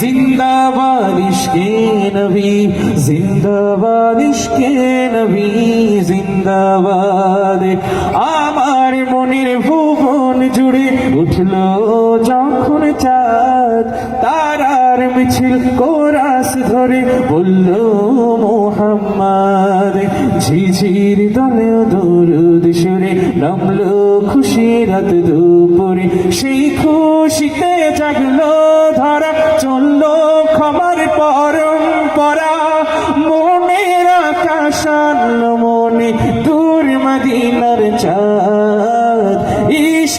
زندہ بارش کے نبی زندہ بارش کے نبی زندہ باد আমার মনের ভুবন জুড়ে উঠল যখন চাঁদ তারা মিছিল কোরাস ধরে বলল, মোহাম্মদ, ঝিঝির দলে দরুদ সুরে নামলো খুশি রাত দুপুরে। সেই খুশিতে জাগলো ধরা, চলল ক্ষমার পরম্পরা। মনের আকাশ মনে, দূর মদিনার চাঁদ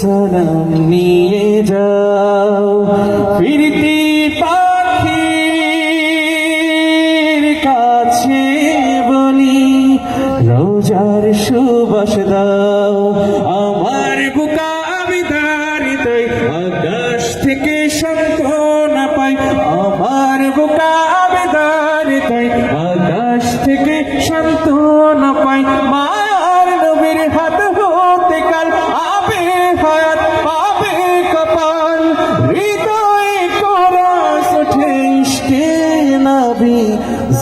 সালাম নিয়ে যাও। ফিরতি পাখির কাছে বলি, রোজার সুবাস দাও। আমার বুকা আমি বিধারিত আকাশ থেকে সন্তনা পাই। আমার বুকা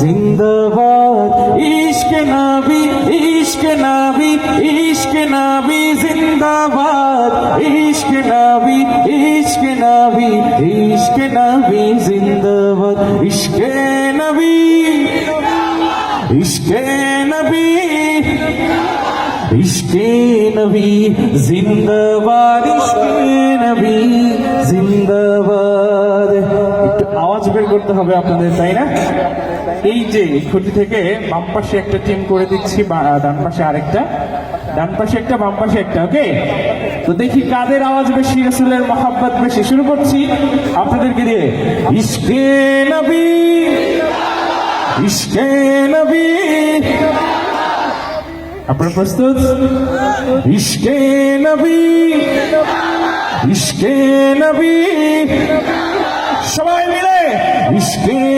জিন্দাবাদ ইশকে নবী ইশকে নবী ইশকে নবী জিন্দাবাদ ইশকে নবী ইশকে নবী ইশকে নবী জিন্দাবাদ ইশকে নবী ইশকে নবী ইশকে নবী জিন্দাবাদ ইশকে নবী জিন্দাবাদ একটু আওয়াজ বের করতে হবে আপনাদের তাই না এই যে খুঁটি থেকে বাম পাশে একটা টিম করে দিচ্ছি ডান পাশে আরেকটা। ডান পাশে একটা, বাম পাশে একটা, ওকে? তো দেখি কাদের আওয়াজ বেশি, রসুলের মহাব্বত বেশি। শুরু করছি আপনাদেরকে দিয়ে। ইশকে নবী। ইশকে নবী। আপনারা প্রস্তুত? ইশকে নবী। ইশকে নবী। সবাই মিলে ইশকে